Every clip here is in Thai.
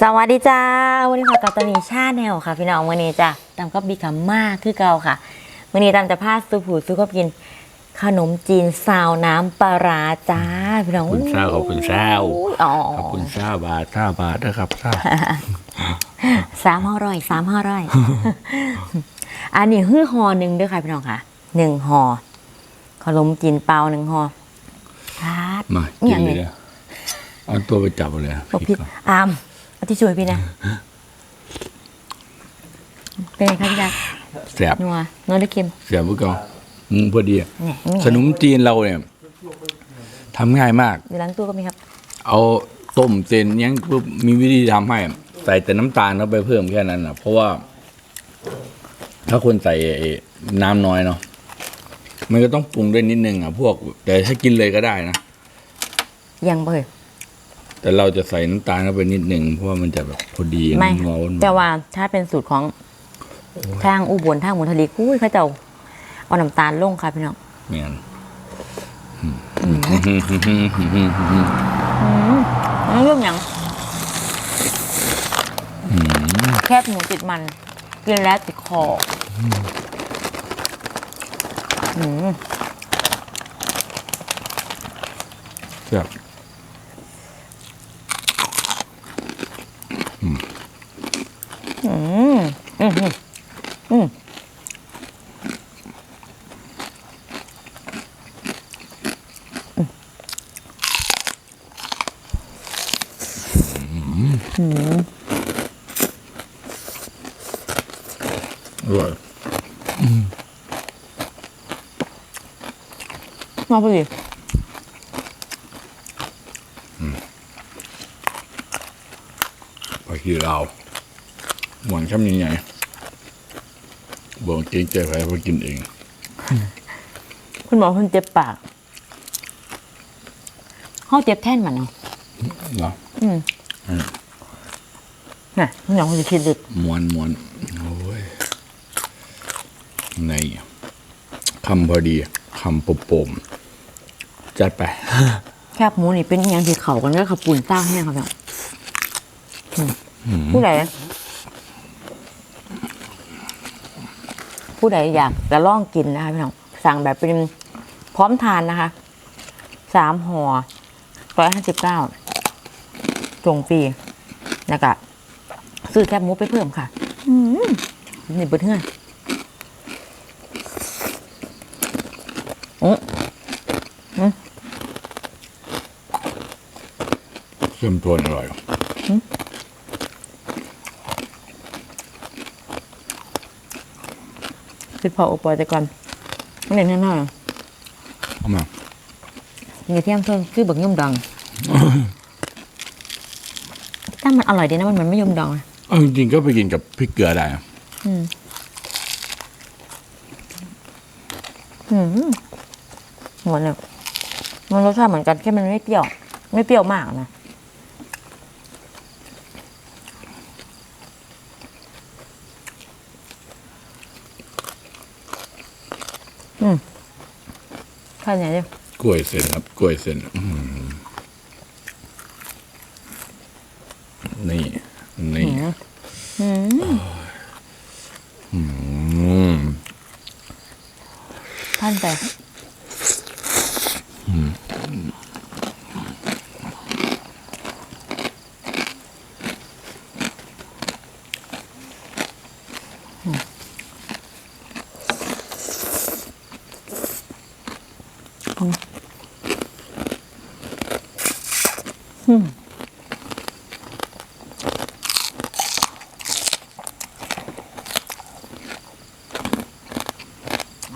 สวัสดีจ้าวันนี้ขอกับตานีชาแนลค่ะ พี่น้องวันนี้จ้ะตามก็บีกัมมากคือเก่าค่ะวันนี้ตามจะพาสูผูสูก็กิน ขนมจีนซาวน้ำปลาร้าจ้าพี่น้องขอบคุณเศร้าขอบคุณเศร้าอุ้ยอ๋อขอบคุณเศร้าบาทเศร้าบาทนะครับเศร้าสามห้อร่อยสามห้อร่อยอันนี้คือห่อหนึ่งด้วยค่ะพี่น้องค่ะหนึ่งห่อขนมจีนเปล่าหนึ่งห่อครับมาอกิย่านงเลนี้ยนะเอาตัวไปจับเลยบอกพี่อาม เอาที่ช่วยพี่นะ เป็นไงคะพี่ดาแสบนัวนัวหรือเค็มแสบพวกเราอืมพอดีอะเนี่ยนี่ขนมจีนเราเนี่ยทำง่ายมาก อยู่หลังตู้ก็มีครับ เอาต้มเส้นยังปุ๊บมีวิธีทำให้ ใส่แต่น้ำตาลเข้าไปเพิ่มแค่นั้นนะเพราะว่า ถ้าคนใส่ไอ้น้ำน้อยเนาะมันก็ต้องปรุงด้วยนิดนึงอะพวก แต่ถ้ากินเลยก็ได้นะ ยังเบย แต่เราจะใส่น้ำตาลเข้าไปนิดนึงเพราะว่ามันจะแบบพอดีไม่งอหวานๆแต่ว่าถ้าเป็นสูตรของทางอุบลทางมุนทลีกุ้ยเขาจะเอาเอาน้ำตาลลงค่ะพี่น้องแม่นนี่เรื่องหยังแคบหมูติดมัน กินแล้วติดคออืมครับ อืมอืมอืม อร่อยมาพอดีผักชีลาวหวานช่ำยังไงบอกเกรงใจใครเพราะกินเอง คุณหมอคุณเจ็บปากเขาเจ็บแท่นมันเนาะเนาะอืมน่ะคุณหมอคุณจะคิดดึกมวนมวนโอ้ย ในคำพอดีคำปมปมๆจัดไป แคบหมูนี่เป็นอหย่างที่เขากันก็ขับปุ่นต้าแห้งครับเนี่ยผู้ใดผู้ใดอยากจะลองกินนะคะพี่น้องสั่งแบบเป็นพร้อมทานนะคะสามห่อร้อยห้าสิบเก้าจงฟรีแล้วก็ซื้อแคบหมูไปเพิ่มค่ะอืมนี่เบิดเงื่อน เข้มข้นอร่อยคือพออุปอยแต่ก่อนมันเล่นน้อยเอามาๆมีเทียมเพิ่มคือบักยุ่มดองถ้ามันอร่อยดีนะมันเหมือนไม่ยุ่มดองอะเอาจริงๆก็ไปกินกับพริกเกลือได้นะอืมหวานเนี่ยมันรสชาติเหมือนกันแค่มันไม่เปรี้ยว ไม่เปรี้ยวมากนะ อืมข้าวเหนียวเดียวกล้วยเส้นครับ กล้วยเส้น อืมหือนี่นี่ อืม อืม ท่านไป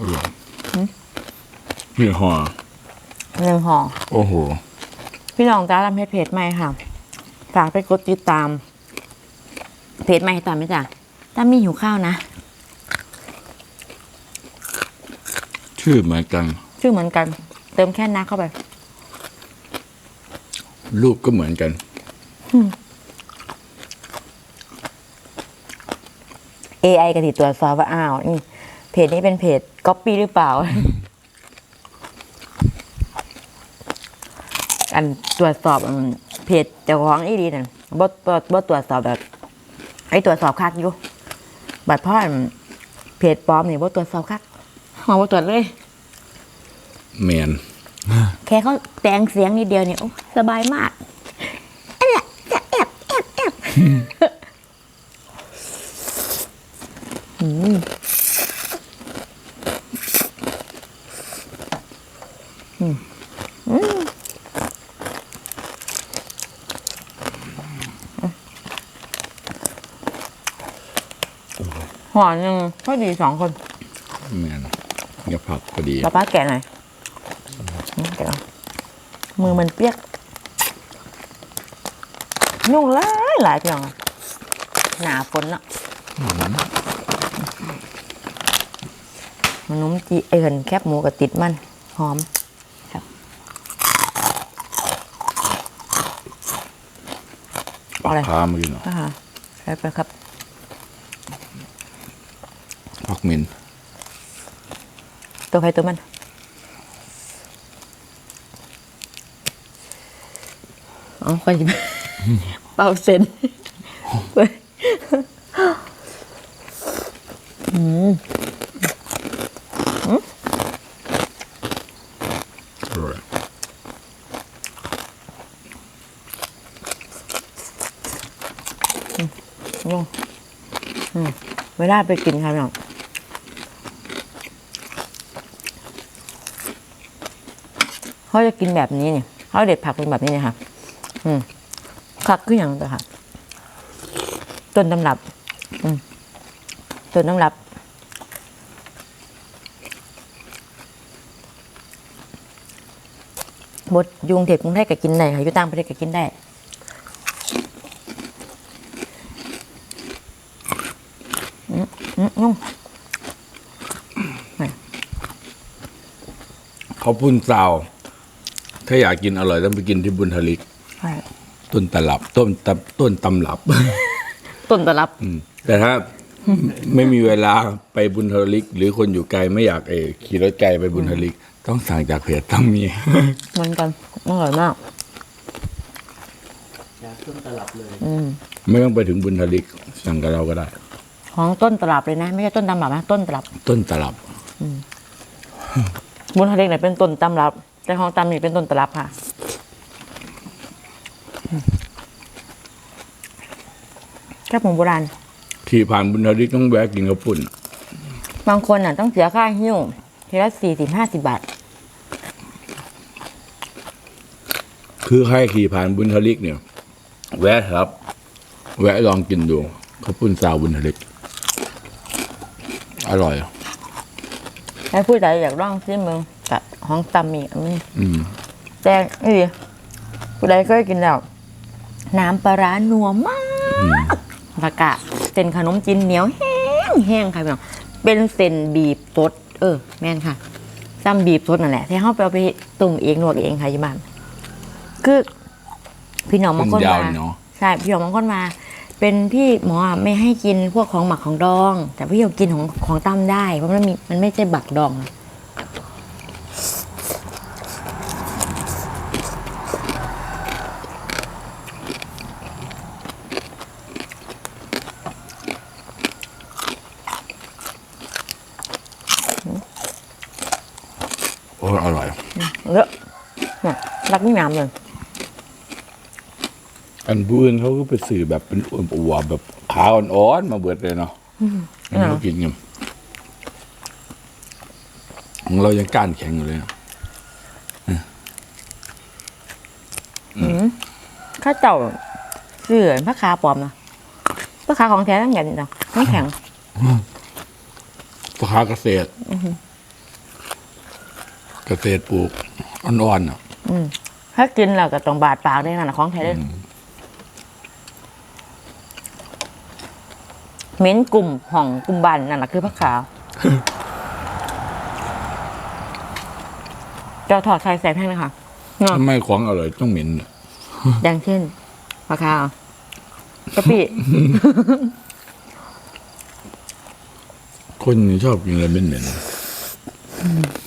อร่อย นี่ห่อหนึ่งห่อโอ้โห พี่น้องจ้าทำเพจเพจใหม่ค่ะ ฝากไปกดติดตาม เพจใหม่ตามไหมจ๊ะถ้ามีหิวข้าวนะ ชื่อเหมือนกัน ชื่อเหมือนกัน เติมแค่นักเข้าไป รูปก็เหมือนกัน AI กติตรวจสอบว่าอ้าวนี่เพจนี้เป็นเพจก๊อปปี้หรือเปล่า อันตรวจสอบอืมเพจเจ้าของอีดีนั่นบ่บ่บ่ตรวจสอบแบบไอ้ตรวจสอบคักอยู่บัดพ่ออั่นเพจปลอมนี่บ่ตรวจสอบคักมาบ่ตรวจเลยแมนแค่เขาแต่งเสียงนิดเดียวเนี่ยโอ้สบายมากอันเนี้ยจะแอบแอบแอบอืมอืมอืม ห่อหนึ่งพอดีสองคนแมนกับผักพอดีป้าป้าแกะหน่อยอืมแกะหน่อยมือมันเปียก ยุ่งหลายหลายเพียงอะหนาฝนละมันนุ่มจีไอเหินแคบหมูกับติดมัน หอมครับปลาอะไรคาเมื่อกี้เนาะอ่าใช้ไปครับ ผักเห ม็นตัวใครตัวมันอ๋อใครจะเป่าเซนเว้ยอืมอร่อยยุ่งอืมเวลาไปกินค่ะพี่น้อง เขาจะกินแบบนี้เนี่ยเขาเด็ดผักเป็นแบบนี้เนี่ยค่ะ อืมผักคืออย่างต่ค่ะ ต้นตำรับ อืมต้นตำรับบดยุงเทพกรุงเทพก็กินได้ค่ะอยู่ต่างประเทศก็กินได้อืมยุ่เขาวปุ้นซาว ถ้าอยากกินอร่อยต้องไปกินที่บุญทลิก ใช่ต้นตลับต้นตำต้นตำรับ ต้นตะรับ อืมแต่ถ้าไม่มีเวลาไปบุญทลิก หรือคนอยู่ไกลไม่อยากเออขี่รถไกลไปบุญทลิก ต้องสั่งจากเพจตั้งมี เหมือนกันอร่อยมากยาต้นตลับเลย อืมไม่ต้องไปถึงบุญทลิก สั่งกับเราก็ได้ ของต้นตลับเลยนะ ไม่ใช่ต้นตำรับนะต้นตลับต้นตลับ บุญทะเลเนี่ยเป็นต้นตำรับ แต่ของตำนี่เป็นต้นตลับค่ะอืมแค่ผงโบราณ ขี่ผ่านบุญทลิกต้องแวะกินข้าวปุ้นบางคนน่ะ ต้องเสียค่าหิ้วทีละสี่สิบห้าสิบบาท คือใครขี่ผ่านบุญทลิกเนี่ย แวะครับ แวะลองกินดูข้าวปุ้นซาวบุญทลิก อร่อย ให้ผู้ใดอยากลองซิมึง กับของตำมีอันนี้อืมแต่นี่ดิผู้ใดเคยกินแล้วน้ำปลาร้านัวมากแล้วก็เส้นขนมจีนเหนียวแห้งแห้งค่ะพี่น้องเป็นเส้นบีบสดเออ แม่นค่ะซ้ำบีบสดนั่นแหละที่เขาไปเอาไปตุ่มเองนวดเองค่ะที่บ้านคือพี่น้องบางคนเป็นยาวมาเนาะใช่พี่น้องบางคนมา เป็นพี่หมอไม่ให้กินพวกของหมักของดอง แต่พี่อยากกินของของตั้มได้ เพราะมันมีมันไม่ใช่บักดองนะ โอ้ยอร่อย เยอะเนี่ยรักนี่งามเลยอันผู้อื่นเขาก็ไปสื่อแบบเป็นอวบๆแบบขาอ่อนๆมาเบิดเลยเนาะอันนี้เขากินกันของเรายังก้านแข็งอยู่เลยนะข้าเจ้าเสื่อพระคาปลอมนะพระคาของแท้ตั้งแต่นี่นะไม่แข็งพ่อค้าเกษตร เกษตรปลูกอ่อนๆอะอืมถ้ากินแล้วก็ต้องบาดปากได้นะของแท้เลยเหม้นกลุ่มของกลุ่มบันนั่นแหละคือพระขาว เจ้าถอดใส่แสบแห้งเลยค่ะเนาะทำไมของอร่อยต้องเหม็นอะอย่างเช่นพระขาวกะปิคนนี่ชอบกินอะไรเหม็นโ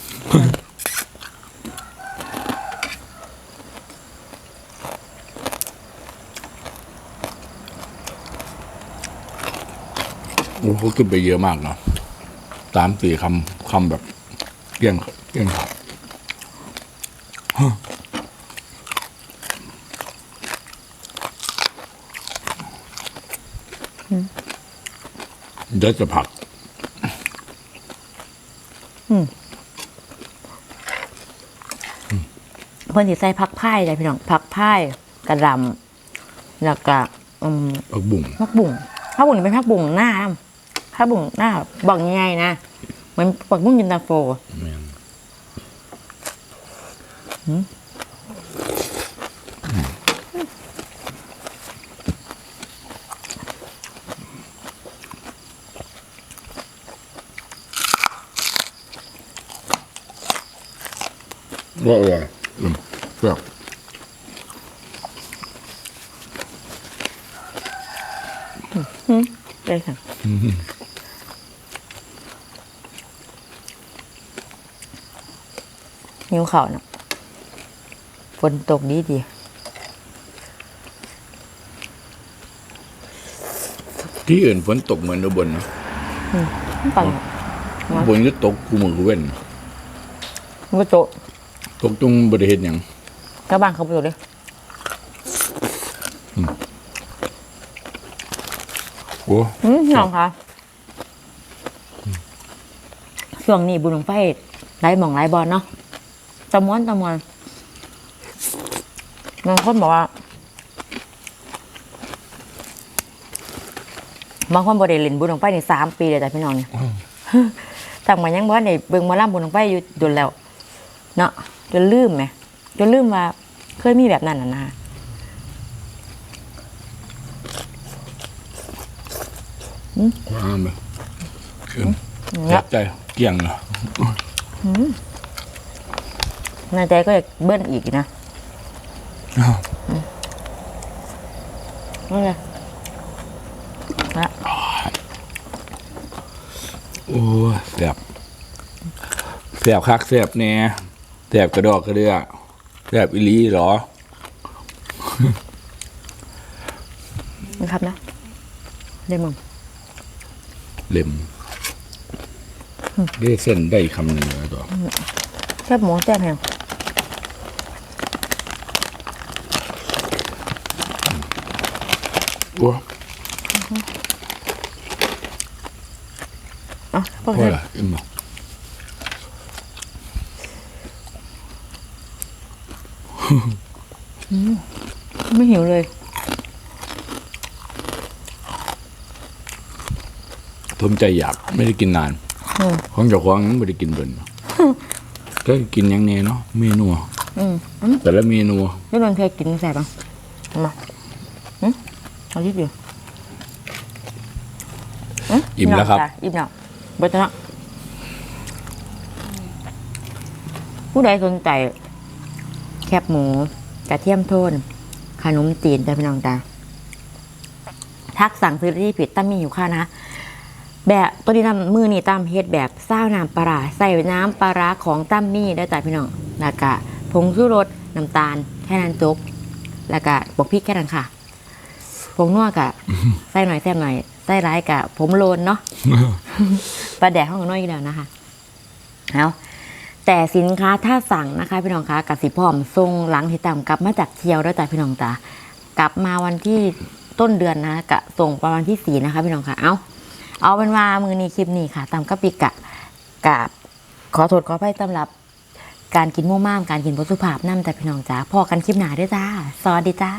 อ้โหขึ้นไปเยอะมากเนาะสามสี่คำคำแบบเกี้ยงเกี้ยงดฮะเดี๋ยวจะผักเพิ่นสิใส่ผักพายได้พี่น้องผักพายกระหลำแล้วก็อืมผักบุ้งผักบุ้งผักบุ้งนี่เป็นผักบุ้งหน้า นะผักบุ้งหน้าบอกยังไงนะเหมือนผักบุ้งยินตาโฟแม่นว่าอร่อยอืมแซ่บเลยค่ะ นิ้วเข่าเนาะฝนตกดีดีที่อื่นฝนตกเหมือนอุบลเนาะปังอุบลก็ตกกูมือกูเว้นมันก็โตะตกตรงบริเวณอย่างกระบ้างเขาไปดูเลยโอ้อืมน้องคะช่วงนี้บุญหลวงไฟไล่หมองไล่บอลเนาะ ตะม้วนตะมวนบางคนบอกว่าบางคนบริเล่นบุญหลวงไฟในสามปีเลยแต่พี่น้องเนี่ยตั้งมายังบ่ในเบิ่งหมาล่ำบุญหลวงไฟอยู่โดนแล้ว เนาะจนลืมไหมจนลืมว่าเคยมีแบบนั้นน่ะนะว้าวเลยคือแซ่บใจเกลี่ยงเนาะ ในใจก็อยากเบิ้ลอีกนะนี่เลยนะโอ้ยแซ่บแซ่บคักแซ่บแน่แซ่บกระดอกกระเดือแซ่บอีหลีเหรอนะครับนะได้มั้งเล็มได้เส้นได้คำหนึ่งแล้วตัวแซ่บหมูแซ่บแพง โอ้เอะพวกพ่อนี้ละอิ่มบ่ไม่หิวเลยทมใจอยากไม่ได้กินนานอืม ของเจ้าของยังไม่ได้กินเบิ่นก็กินอยังแน่เนาะเมนูอืมอืมแต่ละเมนูนี่นนเคยกินแซ่บปะเอามาอืม เอาที่เดียวอิ่มแล้วครับจ้ะอิ่มแล้วเบิดแล้วเนาะผู้ใดสนใจแคบหมูกระเทียมโทน ขนมจีนแต่พี่น้องจ้าทักสั่งซื้อได้ที่ผิดตั้มมีอยู่ค่ะนะแบบตัวนี้ทำมือนี่ตามเฮ็ดแบบเศร้าน้ำปลาร้าใส่น้ำปลาร้าของตั้มมี่ได้จ้ะพี่น้องแล้วก็ผงชูรสน้ำตาลแค่นั้นจบแล้วก็บอกพริกแค่นั้นค่ะ ผงนัวกะใส่หน่อยแซ่บหน่อยใส่ร้ายกะ ผมโลนเนาะปลาแดกห้องน้อยอยู่แล้วนะคะเอาแต่สินค้าถ้าสั่งนะคะ พี่น้องคะกับสีพร้อมทรงหลังที่ต่ำกลับมาจากเที่ยวแล้วจ้ะพี่น้องจ้ากลับมาวันที่ต้นเดือนนะกะส่งประมาณที่สี่นะคะ พี่น้องคะเอาเอาเป็นว่ามือนี้คลิปนี้ค่ะตามกะปิกะกับขอโทษขออภัยสำหรับการกินมั่วม่ามการกินบสุภาพนั่นแต่พี่น้องจ้าพอกันคลิปหนาด้วยจ้า สวัสดีจ้า